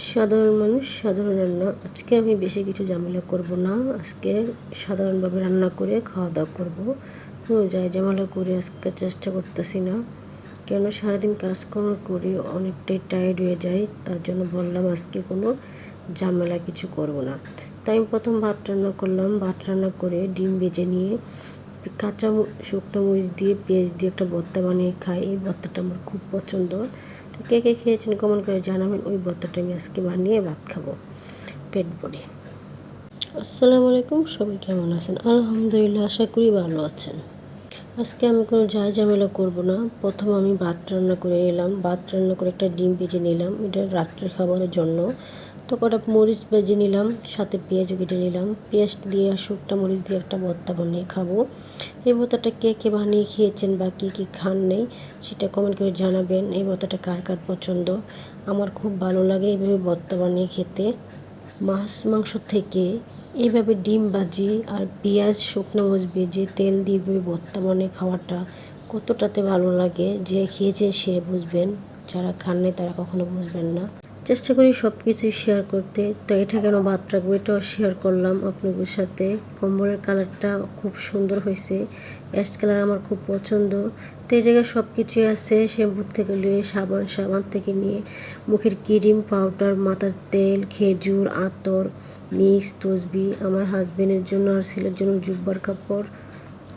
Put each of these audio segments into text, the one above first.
সাধারণ মানুষ, সাধারণ রান্না। আজকে আমি বেশি কিছু ঝামেলা করব না। আজকে সাধারণভাবে রান্না করে খাওয়া দাওয়া করব যাই, ঝামেলা করে আজকে চেষ্টা করতেছি না। কেন সারাদিন কাজকর্ম করে অনেকটাই টায়ার্ড হয়ে যায় তার জন্য বললাম আজকে কোনো ঝামেলা কিছু করব না। তাই আমি প্রথম ভাত রান্না করলাম। ভাত রান্না করে ডিম বেজে নিয়ে কাঁচা শুকনো মরিচ দিয়ে পেঁয়াজ দিয়ে একটা ভর্তা বানিয়ে খাই। এই ভর্তাটা আমার খুব পছন্দ। কে কে খেয়েছেন কমেন্ট করে জানাবেন। ওই ভর্তাটা আমি আজকে বানিয়ে ভাত খাব, পেট ভরে। আসসালামু আলাইকুম, সবাই কেমন আছেন? আলহামদুলিল্লাহ, আশা করি ভালো আছেন। আজকে আমি কোনো যা ঝামেলা করব না। প্রথম আমি ভাত রান্না করে নিলাম। ভাত রান্না করে একটা ডিম ভেজে নিলাম। এটা রাত্রের খাবারের জন্য। তো কটা মরিচ ভেজে নিলাম, সাথে পেঁয়াজও কেটে নিলাম। পেঁয়াজ দিয়ে আর শুকটা মরিচ দিয়ে একটা ভর্তা বানিয়ে খাব। এই ভর্তাটা কে কে বানিয়ে খেয়েছেন বা কে কে খান নেই, সেটা কমেন্ট করে জানাবেন। এই ভর্তাটা কার কার পছন্দ? আমার খুব ভালো লাগে এইভাবে ভর্তা বানিয়ে খেতে। মাছ মাংস থেকে এইভাবে ডিম ভাজি আর পেঁয়াজ, শুকনো মরিচ ভেজে তেল দিয়ে এভাবে ভর্তা বানিয়ে খাওয়াটা কতটাতে ভালো লাগে। যে খেয়েছে সে বুঝবেন, যারা খান নাই তারা কখনো বুঝবেন না। চেষ্টা করি সব কিছুই শেয়ার করতে। তো এটা কেন বাদ রাখব? এটাও শেয়ার করলাম আপনাদের সাথে। কম্বলের কালারটা খুব সুন্দর হয়েছে। অ্যাশ কালার আমার খুব পছন্দ। তো এই জায়গায় সব কিছুই আছে। শ্যাম্পু থেকে নিয়ে সাবান সাবান থেকে নিয়ে মুখের ক্রিম পাউডার মাথার তেল, খেজুর, আতর, মিক্স, তসবি, আমার হাজবেন্ডের জন্য আর ছেলের জন্য জুব্বার কাপড়।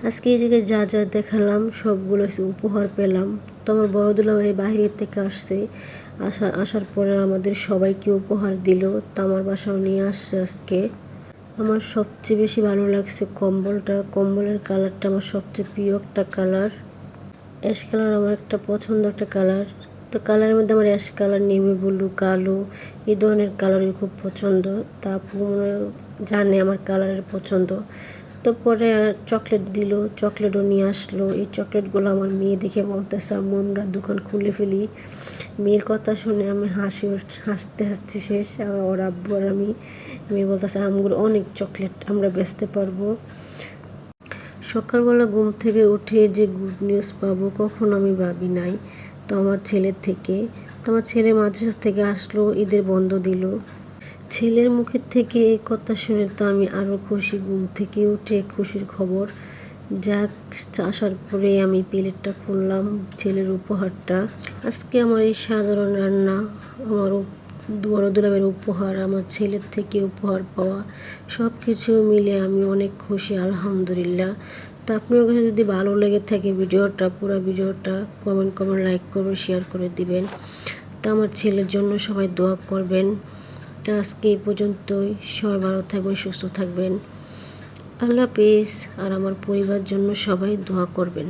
আজকে এই জায়গায় যা যা দেখালাম, সবগুলো উপহার পেলাম। তো আমার বড় দুলাভাই বাইরের থেকে আসছে। আসা, আসার পরে আমাদের সবাইকে উপহার দিল তো আমার বাসাও নিয়ে আসছে আজকে। আমার সবচেয়ে বেশি ভালো লাগছে কম্বলটা, কম্বলের কালারটা আমার সবচেয়ে প্রিয় একটা কালার। অ্যাশ কালার আমার একটা পছন্দ একটা কালার। তো কালারের মধ্যে আমার অ্যাশ কালার, নেভি ব্লু, কালো, এই ধরনের কালারই খুব পছন্দ। তা জানে আমার কালারের পছন্দ। তো পরে চকলেট দিল চকলেটও নিয়ে আসলো। এই চকলেটগুলো আমার মেয়ে দেখে বলতেছে, আম্মু, আমরা দোকান খুলে ফেলি। মেয়ের কথা শুনে আমি হাসি হাসতে হাসতে শেষ। ওর আব্বু আর আমি মেয়ে বলতেছে আমগুলো অনেক চকলেট আমরা বেচতে পারব। সকালবেলা ঘুম থেকে উঠে যে গুড নিউজ পাবো, কখন আমি ভাবি নাই। তো আমার ছেলের থেকে, তো আমার ছেলে মাদ্রাসা থেকে আসলো, ঈদের বন্ধ দিল। ছেলের মুখের থেকে এই কথা শুনে তো আমি আরও খুশি, ঘুম থেকে উঠে খুশির খবর। যাক, আসার পরে আমি প্লেটটা খুললাম, ছেলের উপহারটা। আজকে আমার এই সাধারণ রান্না, আমার বড় দুলাবের উপহার, আমার ছেলের থেকে উপহার পাওয়া সব কিছু মিলে আমি অনেক খুশি, আলহামদুলিল্লাহ। তো আপনার কাছে যদি ভালো লেগে থাকে ভিডিওটা, পুরো ভিডিওটা কমেন্ট কমেন্ট লাইক করবেন শেয়ার করে দিবেন। তো আমার ছেলের জন্য সবাই দোয়া করবেন। তো আজকে এই পর্যন্তই। সবাই ভালো থাকবেন, সুস্থ থাকবেন। আল্লাহ হাফিজ। আর আমার পরিবার জন্য সবাই দোয়া করবেন।